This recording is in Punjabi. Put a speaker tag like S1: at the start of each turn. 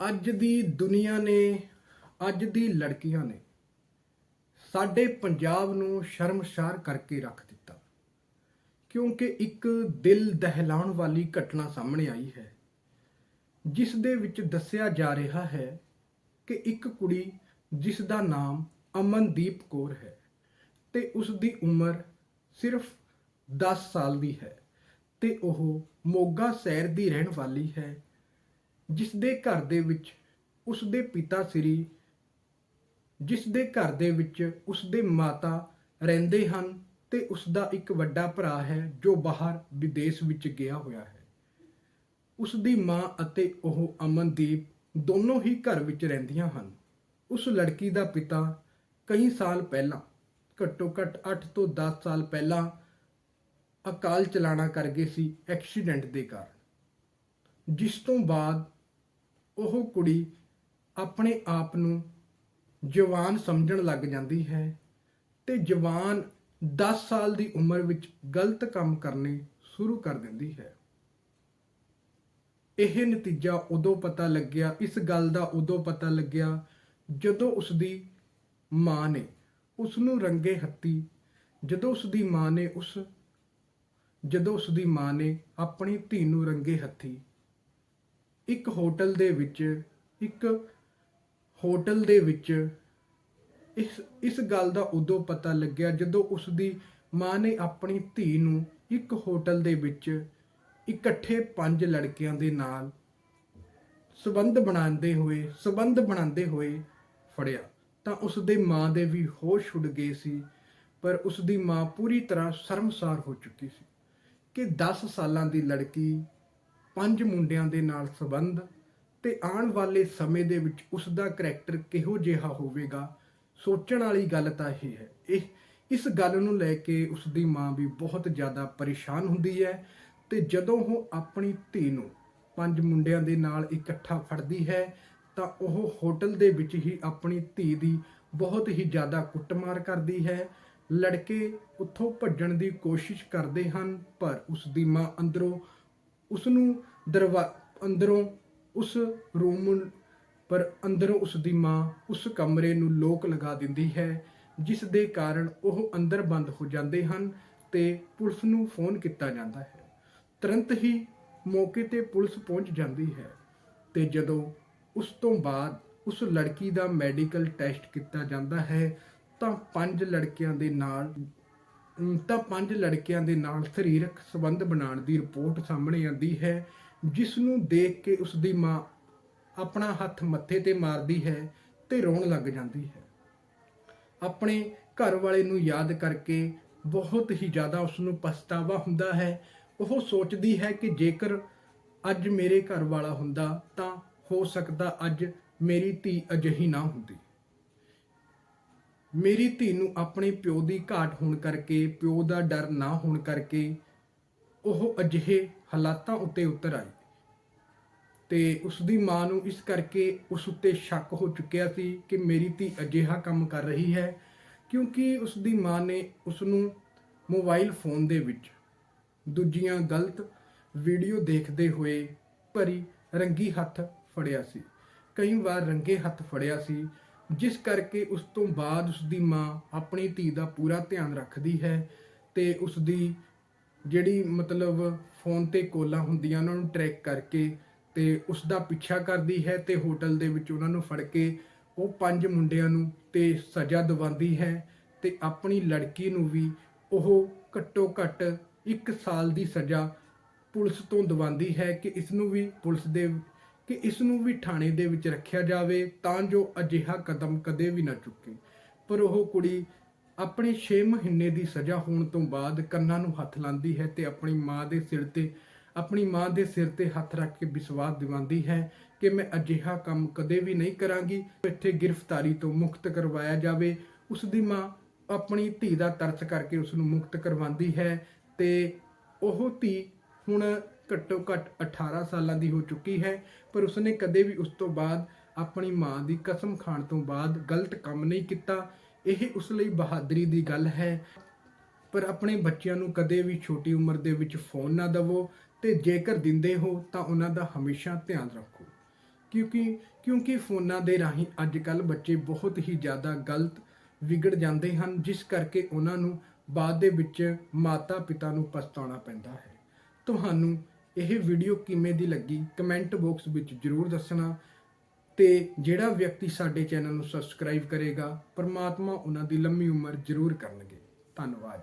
S1: ਅੱਜ ਦੀ ਦੁਨੀਆ ਨੇ, ਅੱਜ ਦੀ ਲੜਕੀਆਂ ਨੇ ਸਾਡੇ ਪੰਜਾਬ ਨੂੰ ਸ਼ਰਮਸ਼ਾਰ ਕਰਕੇ ਰੱਖ ਦਿੱਤਾ। ਕਿਉਂਕਿ ਇੱਕ ਦਿਲ ਦਹਿਲਾਉਣ ਵਾਲੀ ਘਟਨਾ ਸਾਹਮਣੇ ਆਈ ਹੈ ਜਿਸ ਦੇ ਵਿੱਚ ਦੱਸਿਆ ਜਾ ਰਿਹਾ ਹੈ ਕਿ ਇੱਕ ਕੁੜੀ ਜਿਸ ਦਾ ਨਾਮ ਅਮਨਦੀਪ ਕੌਰ ਹੈ ਤੇ ਉਸ ਦੀ ਉਮਰ ਸਿਰਫ 10 ਸਾਲ ਦੀ ਹੈ ਤੇ ਉਹ ਮੋਗਾ ਸ਼ਹਿਰ ਦੀ ਰਹਿਣ ਵਾਲੀ ਹੈ ਜਿਸ ਦੇ ਘਰ ਦੇ ਵਿੱਚ ਉਸ ਦੇ ਪਿਤਾ ਸ੍ਰੀ ਜਿਸ ਦੇ ਘਰ ਦੇ ਵਿੱਚ ਉਸ ਦੇ ਮਾਤਾ ਰਹਿੰਦੇ ਹਨ ਤੇ ਉਸ ਦਾ ਇੱਕ ਵੱਡਾ ਭਰਾ ਹੈ ਜੋ ਬਾਹਰ ਵਿਦੇਸ਼ ਵਿੱਚ ਗਿਆ ਹੋਇਆ ਹੈ। ਉਸ ਦੀ ਮਾਂ ਅਤੇ ਉਹ ਅਮਨਦੀਪ ਦੋਨੋਂ ਹੀ ਘਰ ਵਿੱਚ ਰਹਿੰਦੀਆਂ ਹਨ। ਉਸ ਲੜਕੀ ਦਾ ਪਿਤਾ ਕਈ ਸਾਲ ਪਹਿਲਾਂ, ਘੱਟੋ ਘੱਟ 8 ਤੋਂ 10 ਸਾਲ ਪਹਿਲਾਂ ਅਕਾਲ ਚਲਾਣਾ ਕਰ ਗਏ ਸੀ ਐਕਸੀਡੈਂਟ ਦੇ ਕਾਰਨ, ਜਿਸ ਤੋਂ ਬਾਅਦ ਉਹ ਕੁੜੀ ਆਪਣੇ ਆਪ ਨੂੰ ਜਵਾਨ ਸਮਝਣ ਲੱਗ ਜਾਂਦੀ ਹੈ ਤੇ ਜਵਾਨ 10 ਸਾਲ ਦੀ ਉਮਰ ਵਿੱਚ ਗਲਤ ਕੰਮ ਕਰਨੇ ਸ਼ੁਰੂ ਕਰ ਦਿੰਦੀ ਹੈ। ਇਹ ਨਤੀਜਾ ਉਦੋਂ ਪਤਾ ਲੱਗਿਆ, ਇਸ ਗੱਲ ਦਾ ਉਦੋਂ ਪਤਾ ਲੱਗਿਆ ਜਦੋਂ ਉਸ ਦੀ ਮਾਂ ਨੇ ਉਸ ਨੂੰ ਰੰਗੇ ਹੱਥੀ, ਜਦੋਂ ਉਸ ਦੀ ਮਾਂ ਨੇ ਉਸ, ਜਦੋਂ ਉਸ ਦੀ ਮਾਂ ਨੇ ਆਪਣੀ ਧੀ ਨੂੰ ਰੰਗੇ ਹੱਥੀ ਇੱਕ ਹੋਟਲ ਦੇ ਵਿੱਚ, ਇੱਕ ਹੋਟਲ ਦੇ ਵਿੱਚ ਇਸ ਇਸ ਗੱਲ ਦਾ ਉਦੋਂ ਪਤਾ ਲੱਗਿਆ ਜਦੋਂ ਉਸ ਦੀ ਮਾਂ ਨੇ ਆਪਣੀ ਧੀ ਨੂੰ ਇੱਕ ਹੋਟਲ ਦੇ ਵਿੱਚ ਇਕੱਠੇ ਪੰਜ ਲੜਕਿਆਂ ਦੇ ਨਾਲ ਸਬੰਧ ਬਣਾਉਂਦੇ ਹੋਏ, ਸਬੰਧ ਬਣਾਉਂਦੇ ਹੋਏ ਫੜਿਆ। ਤਾਂ ਉਸ ਦੇ ਮਾਂ ਦੇ ਵੀ ਹੋਸ਼ ਉੱਡ ਗਏ ਸੀ, ਪਰ ਉਸ ਦੀ ਮਾਂ ਪੂਰੀ ਤਰ੍ਹਾਂ ਸ਼ਰਮਸਾਰ ਹੋ ਚੁੱਕੀ ਸੀ ਕਿ 10 ਸਾਲਾਂ ਦੀ ਲੜਕੀ ਪੰਜ ਮੁੰਡਿਆਂ ਦੇ ਨਾਲ ਸੰਬੰਧ ਤੇ ਆਉਣ ਵਾਲੇ ਸਮੇਂ ਦੇ ਵਿੱਚ ਉਸ ਦਾ ਕਰੈਕਟਰ ਕਿਹੋ ਜਿਹਾ ਹੋਵੇਗਾ, ਸੋਚਣ ਵਾਲੀ ਗੱਲ ਤਾਂ ਇਹ ਹੈ। ਇਹ, ਇਸ ਗੱਲ ਨੂੰ ਲੈ ਕੇ ਉਸ ਦੀ ਮਾਂ ਵੀ ਬਹੁਤ ਜ਼ਿਆਦਾ ਪਰੇਸ਼ਾਨ ਹੁੰਦੀ ਹੈ ਤੇ ਜਦੋਂ ਉਹ ਆਪਣੀ ਧੀ ਨੂੰ ਪੰਜ ਮੁੰਡਿਆਂ ਦੇ ਨਾਲ ਇਕੱਠਾ ਫੜਦੀ ਹੈ, ਤਾਂ ਉਹ ਹੋਟਲ ਦੇ ਵਿੱਚ ਹੀ ਆਪਣੀ ਧੀ ਦੀ ਬਹੁਤ ਹੀ ਜ਼ਿਆਦਾ ਕੁੱਟਮਾਰ ਕਰਦੀ ਹੈ। ਲੜਕੇ ਉੱਥੋਂ ਭੱਜਣ ਦੀ ਕੋਸ਼ਿਸ਼ ਕਰਦੇ ਹਨ, ਪਰ ਉਸ ਦੀ ਮਾਂ ਅੰਦਰੋਂ ਉਸ ਨੂੰ ਦਰਵਾ, ਅੰਦਰੋਂ ਉਸ ਰੂਮ ਪਰ ਅੰਦਰੋਂ ਉਸ ਦੀ ਮਾਂ ਉਸ ਕਮਰੇ ਨੂੰ ਲੋਕ ਲਗਾ ਦਿੰਦੀ ਹੈ, ਜਿਸ ਦੇ ਕਾਰਨ ਉਹ ਅੰਦਰ ਬੰਦ ਹੋ ਜਾਂਦੇ ਹਨ ਤੇ ਪੁਲਿਸ ਨੂੰ ਫੋਨ ਕੀਤਾ ਜਾਂਦਾ ਹੈ। ਤੁਰੰਤ ਹੀ ਮੌਕੇ ਤੇ ਪੁਲਿਸ ਪਹੁੰਚ ਜਾਂਦੀ ਹੈ ਤੇ ਜਦੋਂ ਉਸ ਤੋਂ ਬਾਅਦ ਉਸ ਲੜਕੀ ਦਾ ਮੈਡੀਕਲ ਟੈਸਟ ਕੀਤਾ ਜਾਂਦਾ ਹੈ, ਤਾਂ ਪੰਜ ਲੜਕਿਆਂ ਦੇ ਨਾਲ ਤਾਂ ਪੰਜ ਲੜਕਿਆਂ ਦੇ ਨਾਲ ਸਰੀਰਕ ਸੰਬੰਧ ਬਣਾਉਣ ਦੀ ਰਿਪੋਰਟ ਸਾਹਮਣੇ ਆਉਂਦੀ ਹੈ ਜਿਸ ਨੂੰ ਦੇਖ ਕੇ ਉਸ ਦੀ ਮਾਂ ਆਪਣਾ ਹੱਥ ਮੱਥੇ ਤੇ ਮਾਰਦੀ ਹੈ ਤੇ ਰੋਣ ਲੱਗ ਜਾਂਦੀ ਹੈ। ਆਪਣੇ ਘਰ ਵਾਲੇ ਨੂੰ ਯਾਦ ਕਰਕੇ ਬਹੁਤ ਹੀ ਜ਼ਿਆਦਾ ਉਸ ਨੂੰ ਪਛਤਾਵਾ ਹੁੰਦਾ ਹੈ। ਉਹ ਸੋਚਦੀ ਹੈ ਕਿ ਜੇਕਰ ਅੱਜ ਮੇਰੇ ਘਰ ਵਾਲਾ ਹੁੰਦਾ ਤਾਂ ਹੋ ਸਕਦਾ ਅੱਜ ਮੇਰੀ ਧੀ ਅਜਿਹੀ ਨਾ ਹੁੰਦੀ। ਮੇਰੀ ਧੀ ਨੂੰ ਆਪਣੇ ਪਿਓ ਦੀ ਘਾਟ ਹੋਣ ਕਰਕੇ, ਪਿਓ ਦਾ ਡਰ ਨਾ ਹੋਣ ਕਰਕੇ ਉਹ ਅਜਿਹੇ ਹਾਲਾਤਾਂ ਉੱਤੇ ਉਤਰ ਆਈ ਤੇ ਉਸ ਦੀ ਮਾਂ ਨੂੰ ਇਸ ਕਰਕੇ ਉਸ ਉੱਤੇ ਸ਼ੱਕ ਹੋ ਚੁੱਕਿਆ ਸੀ ਕਿ ਮੇਰੀ ਧੀ ਅਜਿਹਾ ਕੰਮ ਕਰ ਰਹੀ ਹੈ, ਕਿਉਂਕਿ ਉਸ ਦੀ ਮਾਂ ਨੇ ਉਸ ਨੂੰ ਮੋਬਾਈਲ ਫੋਨ ਦੇ ਵਿੱਚ ਦੂਜੀਆਂ ਗਲਤ ਵੀਡੀਓ ਦੇਖਦੇ ਹੋਏ ਭਰੀ ਰੰਗੀ ਹੱਥ ਫੜਿਆ ਸੀ। ਕਈ ਵਾਰ ਰੰਗੇ ਹੱਥ ਫੜਿਆ ਸੀ ਜਿਸ ਕਰਕੇ ਉਸ ਤੋਂ ਬਾਅਦ ਉਸ ਦੀ ਮਾਂ ਆਪਣੀ ਧੀ ਦਾ ਪੂਰਾ ਧਿਆਨ ਰੱਖਦੀ ਹੈ ਤੇ ਉਸ ਦੀ ਜਿਹੜੀ ਮਤਲਬ ਫੋਨ ਤੇ ਕੋਲਾਂ ਹੁੰਦੀਆਂ ਉਹਨਾਂ ਨੂੰ ਟਰੈਕ ਕਰਕੇ ਤੇ ਉਸ ਦਾ ਪਿੱਛਾ ਕਰਦੀ ਹੈ ਤੇ ਹੋਟਲ ਦੇ ਵਿੱਚ ਉਹਨਾਂ ਨੂੰ ਫੜ ਕੇ ਉਹ ਪੰਜ ਮੁੰਡਿਆਂ ਨੂੰ ਤੇ ਸਜ਼ਾ ਦਿਵਾਉਂਦੀ ਹੈ ਤੇ ਆਪਣੀ ਲੜਕੀ ਨੂੰ ਵੀ ਉਹ ਘੱਟੋ ਘੱਟ 1 ਸਾਲ ਦੀ ਸਜ਼ਾ ਪੁਲਿਸ ਤੋਂ ਦਿਵਾਉਂਦੀ ਹੈ ਕਿ ਇਸ ਨੂੰ ਵੀ ਪੁਲਿਸ ਦੇ ਕਿ ਇਸ ਨੂੰ ਵੀ ਥਾਣੇ ਦੇ ਵਿੱਚ ਰੱਖਿਆ ਜਾਵੇ ਤਾਂ ਜੋ ਅਜਿਹਾ ਕਦਮ ਕਦੇ ਵੀ ਨਾ ਚੁੱਕੇ। ਪਰ ਉਹ ਕੁੜੀ ਆਪਣੇ 6 ਮਹੀਨੇ ਦੀ ਸਜ਼ਾ ਹੋਣ ਤੋਂ ਬਾਅਦ ਕੰਨਾਂ ਨੂੰ ਹੱਥ ਲਾਉਂਦੀ ਹੈ ਤੇ ਆਪਣੀ ਮਾਂ ਦੇ ਸਿਰ ਤੇ, ਆਪਣੀ ਮਾਂ ਦੇ ਸਿਰ ਤੇ ਹੱਥ ਰੱਖ ਕੇ ਵਿਸ਼ਵਾਸ ਦਿਵਾਉਂਦੀ ਹੈ ਕਿ ਮੈਂ ਅਜਿਹਾ ਕੰਮ ਕਦੇ ਵੀ ਨਹੀਂ ਕਰਾਂਗੀ। ਇੱਥੇ ਗ੍ਰਿਫਤਾਰੀ ਤੋਂ ਮੁਕਤ ਕਰਵਾਇਆ ਜਾਵੇ। ਉਸ ਦੀ ਮਾਂ ਆਪਣੀ ਧੀ ਦਾ ਤਰਸ ਕਰਕੇ ਉਸ ਨੂੰ ਮੁਕਤ ਕਰਵਾਉਂਦੀ ਹੈ ਤੇ ਉਹ ਧੀ ਹੁਣ ਘੱਟੋ ਘੱਟ 18 ਸਾਲਾਂ ਦੀ ਹੋ ਚੁੱਕੀ ਹੈ, ਪਰ ਉਸਨੇ ਕਦੇ ਵੀ ਉਸ ਤੋਂ ਬਾਅਦ ਆਪਣੀ ਮਾਂ ਦੀ ਕਸਮ ਖਾਣ ਤੋਂ ਬਾਅਦ ਗਲਤ ਕੰਮ ਨਹੀਂ ਕੀਤਾ। ਇਹ ਉਸ ਲਈ ਬਹਾਦਰੀ ਦੀ ਗੱਲ ਹੈ। ਪਰ ਆਪਣੇ ਬੱਚਿਆਂ ਨੂੰ ਕਦੇ ਵੀ ਛੋਟੀ ਉਮਰ ਦੇ ਵਿੱਚ ਫੋਨ ਨਾ ਦਿਵੋ ਤੇ ਜੇਕਰ ਦਿੰਦੇ ਹੋ ਤਾਂ ਉਹਨਾਂ ਦਾ ਹਮੇਸ਼ਾ ਧਿਆਨ ਰੱਖੋ। ਕਿਉਂਕਿ ਕਿਉਂਕਿ ਫੋਨਾਂ ਦੇ ਰਾਹੀਂ ਅੱਜ ਕੱਲ ਬੱਚੇ ਬਹੁਤ ਹੀ ਜ਼ਿਆਦਾ ਗਲਤ ਵਿਗੜ ਜਾਂਦੇ ਹਨ, ਜਿਸ ਕਰਕੇ ਉਹਨਾਂ ਨੂੰ ਬਾਅਦ ਦੇ ਵਿੱਚ ਮਾਤਾ ਪਿਤਾ ਨੂੰ ਪਛਤਾਉਣਾ ਪੈਂਦਾ ਹੈ। ਤੁਹਾਨੂੰ ਇਹ ਵੀਡੀਓ ਕਿਵੇਂ ਦੀ ਲੱਗੀ ਕਮੈਂਟ ਬਾਕਸ ਵਿੱਚ ਜਰੂਰ ਦੱਸਣਾ ਤੇ ਜਿਹੜਾ ਵਿਅਕਤੀ ਸਾਡੇ ਚੈਨਲ ਨੂੰ ਸਬਸਕ੍ਰਾਈਬ ਕਰੇਗਾ, ਪਰਮਾਤਮਾ ਉਹਨਾਂ ਦੀ ਲੰਮੀ ਉਮਰ ਜ਼ਰੂਰ ਕਰਨਗੇ। ਧੰਨਵਾਦ ਜੀ।